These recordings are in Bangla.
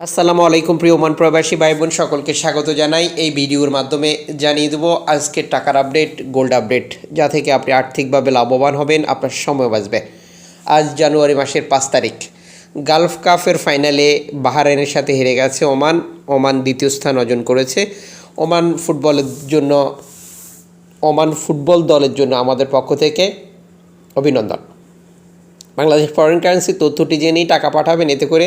আসসালামু আলাইকুম প্রিয় ওমান প্রবাসী ভাই বোন সকলকে স্বাগত জানাই। এই ভিডিওর মাধ্যমে জানিয়ে দেবো, আজকের টাকার আপডেট, গোল্ড আপডেট, যা থেকে আপনি আর্থিকভাবে লাভবান হবেন, আপনার সময় বাঁচবে। আজ জানুয়ারি মাসের পাঁচ তারিখ। গালফ কাপের ফাইনালে বাহারাইনের সাথে হেরে গেছে ওমান। ওমান দ্বিতীয় স্থান অর্জন করেছে। ওমান ফুটবলের জন্য, ওমান ফুটবল দলের জন্য আমাদের পক্ষ থেকে অভিনন্দন। বাংলাদেশ ফরেন কারেন্সি তথ্যটি জেনেই টাকা পাঠাবেন। এতে করে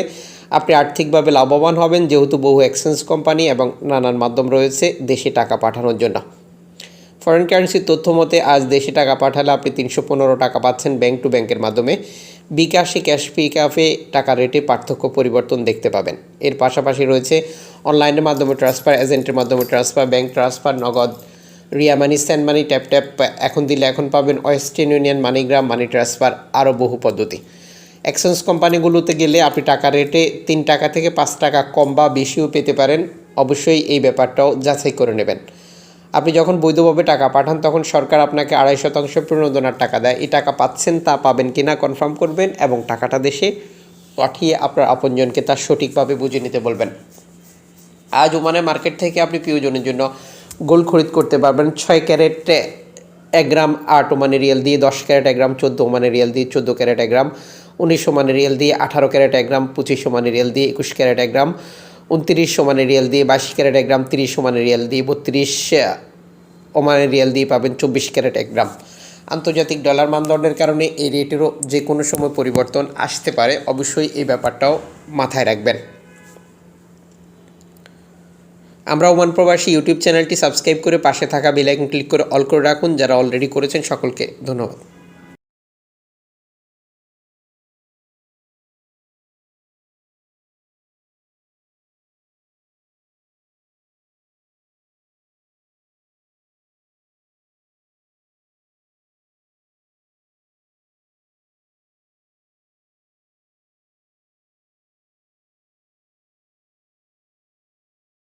আপনি আর্থিকভাবে লাভবান হবেন, যেহেতু বহু এক্সচেঞ্জ কোম্পানি এবং নানান মাধ্যম রয়েছে দেশে টাকা পাঠানোর জন্য। ফরেন কারেন্সির তথ্য মতে, আজ দেশে টাকা পাঠালে আপনি তিনশো পনেরো টাকা পাচ্ছেন ব্যাংক টু ব্যাংকের মাধ্যমে। বিকাশে ক্যাশ পিকাফে টাকা রেটে পার্থক্য পরিবর্তন দেখতে পাবেন। এর পাশাপাশি রয়েছে অনলাইনের মাধ্যমে ট্রান্সফার এজেন্টের মাধ্যমে transfer bank transfer Nagad, Ria money send money tap tap এখন দিলে এখন পাবেন Western Union MoneyGram money transfer আরও বহু পদ্ধতি। এক্সচেঞ্জ কোম্পানিগুলোতে গেলে আপনি টাকা রেটে তিন টাকা থেকে পাঁচ টাকা কম বা বেশিও পেতে পারেন। অবশ্যই এই ব্যাপারটাও যাচাই করে নেবেন। আপনি যখন বৈধভাবে টাকা পাঠান, তখন সরকার আপনাকে আড়াই শতাংশ প্রণোদনার টাকা দেয়। এই টাকা পাচ্ছেন তা পাবেন কিনা কনফার্ম করবেন এবং টাকাটা দেশে পাঠিয়ে আপনার আপনজনকে তা সঠিকভাবে বুঝে নিতে বলবেন। আজ ওমানের মার্কেট থেকে আপনি প্রিয়জনের জন্য গোল্ড খরিদ করতে পারবেন। ছয় ক্যারেট, এক গ্রাম আট ওমানে রিয়েল দিয়ে, দশ ক্যারেট, এক গ্রাম চোদ্দ ওমানে রিয়েল দিয়ে, চোদ্দ ক্যারেট, এক গ্রাম উনিশ ওমানে রিয়েল দিয়ে আঠারো ক্যারেট এক গ্রাম, পঁচিশ ওমানে রিয়েল দিয়ে একুশ ক্যারেট এক গ্রাম, উনত্রিশ ওমানে রিয়েল দিয়ে বাইশ ক্যারেট এক গ্রাম, তিরিশ ওমানে রিয়েল দিয়ে বত্রিশ ওমানে রিয়েল দিয়ে পাবেন চব্বিশ ক্যারেট এক গ্রাম। আন্তর্জাতিক ডলার মানদণ্ডের কারণে এই রেটেরও যে কোনো সময় পরিবর্তন আসতে পারে, অবশ্যই এই ব্যাপারটাও মাথায় রাখবেন। আমরা ওমান প্রবাসী ইউটিউব চ্যানেলটি সাবস্ক্রাইব করে পাশে থাকা বেল আইকন ক্লিক করে অল করে রাখুন, যারা অলরেডি করেছেন সকলকে ধন্যবাদ।